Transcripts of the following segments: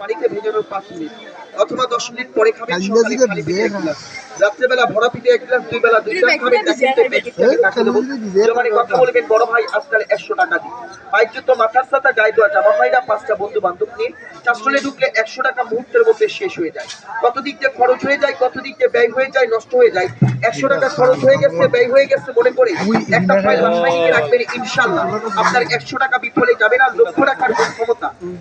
পানিতে ভেজানোর পাঁচ মিনিট অথবা দশ মিনিট পরে খাবেন সকালে খালি পেটে এক গ্লাস। রাত্রেবেলা ভরা পেটে এক গ্লাস দুই বেলা দুই গ্লাস খাবেন জমানে কথা বলবেন বড় ভাই আজকাল একশো টাকা দিই বাইক যুদ্ধ মাথার সাথে গায়ে দেওয়া জামা ভাইরা পাঁচটা বন্ধু বান্ধব নিয়ে চাষলে ঢুকলে একশো টাকা মুহূর্তের মধ্যে শেষ হয়ে যায়। কত দিক দিয়ে খরচ হয়ে যায় কত দিক দিয়ে ব্যয় হয়ে যায় নষ্ট হয়ে যায়। একশো টাকা খরচ হয়ে গেছে ব্যয় হয়ে গেছে মনে করে। একটা ফাইল বাসায় নিয়ে রাখবেন ইনশাল্লাহ। আপনার একশো টাকা বিফলে যাবে না লক্ষ টাকার গুণ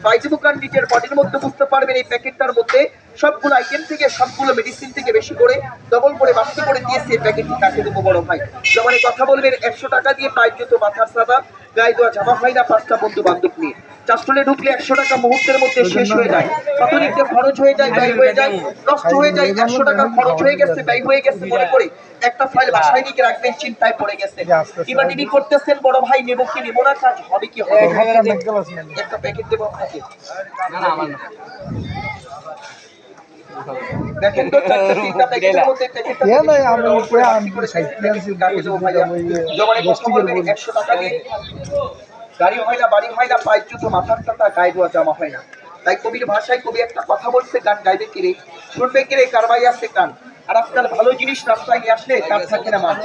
ক্ষমতা বাইজুবুকার নিজের বডির মধ্যে বুঝতে পারবেন এই প্যাকেটটার মধ্যে সবগুলো আইটেম থেকে, সবগুলো মেডিসিন থেকে বেশি করে ডবল করে, বাড়তি করে দিয়েছে এই প্যাকেটটি কাকে দেবো বড় ভাই। যেমন কথা বলবেন, একশো টাকা দিয়ে পাইপ জুতো মাথার সাদা, গায়ে দেওয়া জামা হয় না, পাঁচটা বন্ধু বান্ধব নিয়ে। চাষলে ঢুকলে একশো টাকা মুহূর্তের মধ্যে শেষ হয়ে যায়। কত দিকে খরচ হয়ে যায় ব্যয় হয়ে যায় নষ্ট হয়ে যায় একশো টাকা খরচ হয়ে গেছে ব্যয় হয়ে গেছে মনে করে একটা ফাইল বাসায় নিয়ে রাখবেন চিন্তায় পড়ে গেছে। এবার তিনি করতেছেন বড় ভাই নেব কি নেব না কাজ হবে কি হবে একটা প্যাকেট দেবো আপনাকে। দেখেন তো চারটে তিনটা প্যাকেটের মধ্যে প্যাকেটটা এ নয়, আমি উপরে আমি সাইকেল আনছি, কাকে দেবো ভাইয়া? ওই যে জমানে দশ কথা টাকার একশো টাকা দিয়ে। গাড়ি হয় না বাড়ি হয় না পায়ের জুতো, মাথার চাতা গায়ে দেওয়া জামা হয় না। তাই কবির ভাষায় কবি একটা কথা বলছে, গান গাইবে কিরে? শুনবে কিরে? কারবাই আছে গান। আর আজকাল ভালো জিনিস রাস্তায় নিয়ে আসলে কাজ থাকে না মান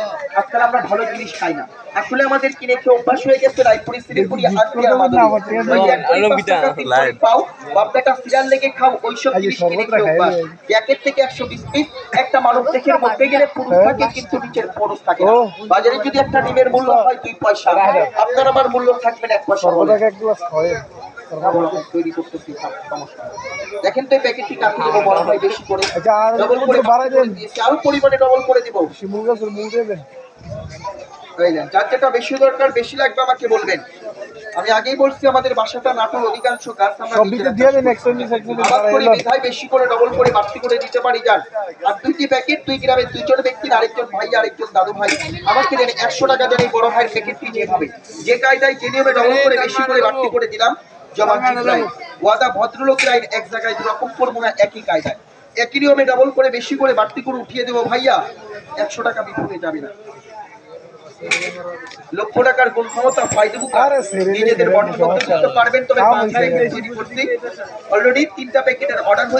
আজকাল আমরা ভালো জিনিস খাই না। আসলে আমাদের কিনে খেয়ে অভ্যাস হয়ে গেছে রায় পরিস্থিতির পুরি আজকে আমাদের ওই এক কোটি পাঁচ টাকা তিন কোটি পাও সিরিয়াল লেগে খাও ওইসব জিনিস কিনে খেয়ে অভ্যাস। একের থেকে একশো বিশ পিস একটা মানুষ দেখে মধ্যে গেলে পুরুষ থাকে কিন্তু নিচের পুরুষ থাকে বাজারে যদি একটা ডিমের মূল্য হয় দুই পয়সা। আপনার আমার মূল্য থাকবে না এক পয়সা তৈরি করতেছি সমস্যা। দেখেন তো এই প্যাকেটটি কাকে দেবো বড় হয় বেশি করে? ডবল করে বাড়াই দেন। আরও পরিমাণে ডবল করে দিব। শিমুল গাছের মূল দেবেন বুঝলেন? যার যেটা বেশি দরকার বেশি লাগবে আমাকে বলবেন। আমি আগেই বলছি আমাদের বাসাটা নাটোর অধিকাংশ গাছ আমরা দিয়ে দেন বেশি করে ডবল করে বাড়তি করে দিতে পারি যান। আর দুইটি প্যাকেট দুই গ্রামের দুইজন ব্যক্তির আরেকজন ভাই আরেকজন দাদু ভাই। আমাকে দেন একশো টাকা দেন এই বড় ভাইয়ের প্যাকেটটি যেভাবে। যে কায়দায় যে নিয়মে ডবল করে বেশি করে বাড়তি করে দিলাম। ওয়াদা এক জায়গায় করব না একই কায়দায়। একই নিয়মে ডবল করে বেশি করে বাড়তি করে উঠিয়ে দেবো ভাইয়া। একশো টাকা বিফলে যাবে না। লক্ষ টাকার গুণ ক্ষমতা ফাইদে আরে সেরে নিজেদের বর্তমান পারবেন তবে করতে। অলরেডি তিনটা প্যাকেটের অর্ডার